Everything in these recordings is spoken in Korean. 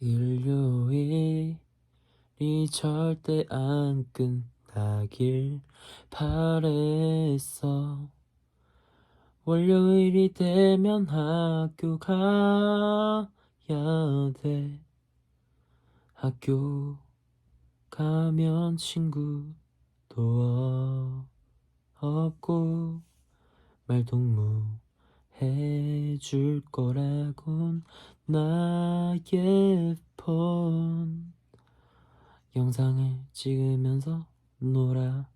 일요일이 절대 안 끝나길 바랬어. 월요일이 되면 학교 가야 돼. 학교 가면 친구도 없고 말동무 해줄 거라곤 나의 폰. 영상을 찍으면서 놀아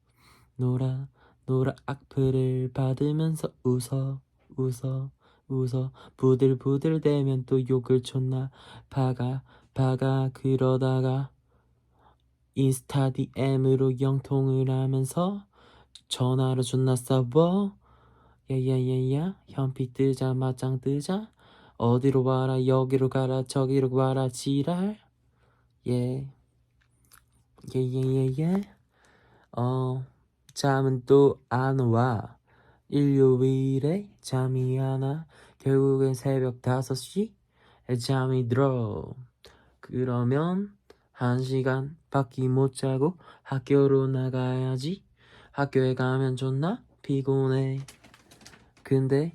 놀아 놀아. 악플을 받으면서 웃어 웃어 웃어. 부들부들 대면 또 욕을 쳤나. 박아 박아. 그러다가 인스타 DM으로 영통을 하면서 전화로 존나 싸워 야야야야 현피 뜨자 맞짱 뜨자. 어디로 와라 여기로 가라 저기로 와라 지랄. 예. 예예예예 어 잠은 또 안 와. 일요일에 잠이 안 와 결국엔 새벽 5시에 잠이 들어. 그러면 한 시간 밖에 못 자고 학교로 나가야지. 학교에 가면 존나? 피곤해 근데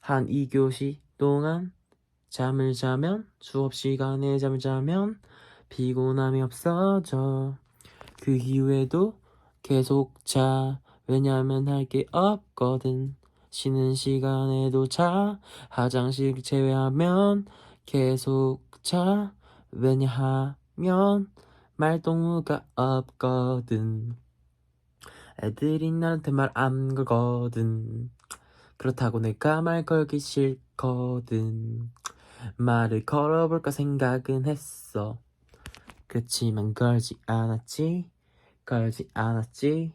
한 2교시 동안 잠을 자면 수업 시간에 잠을 자면 피곤함이 없어져. 그 이후에도 계속 자. 왜냐면 할 게 없거든. 쉬는 시간에도 자. 화장실 제외하면 계속 자. 왜냐하면 말동무가 없거든. 애들이 나한테 말 안 걸거든 그렇다고 내가 말 걸기 싫거든. 말을 걸어볼까 생각은 했어. 그치만 걸지 않았지. 걸지 않았지.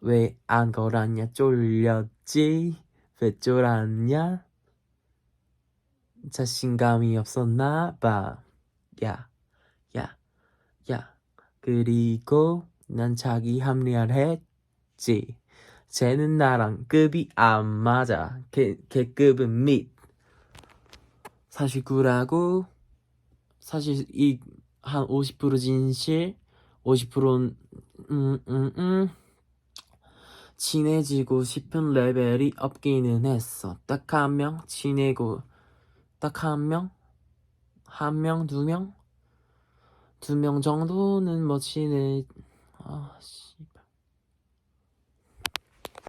왜 안 걸었냐? 쫄렸지. 왜 쫄았냐? 자신감이 없었나 봐. 야, 야, 야. 그리고 난 자기 합리화를 했지. 쟤는 나랑 급이 안 맞아. 걔, 걔 급은 밑. 49라고 사실 이 한 50% 진실, 50%는 음, 음, 음. 친해지고 싶은 레벨이 없기는 했어. 딱 한 명 친해고 딱 한 명, 한 명, 두 명, 두 명 정도는 뭐 친해. 아, 씨.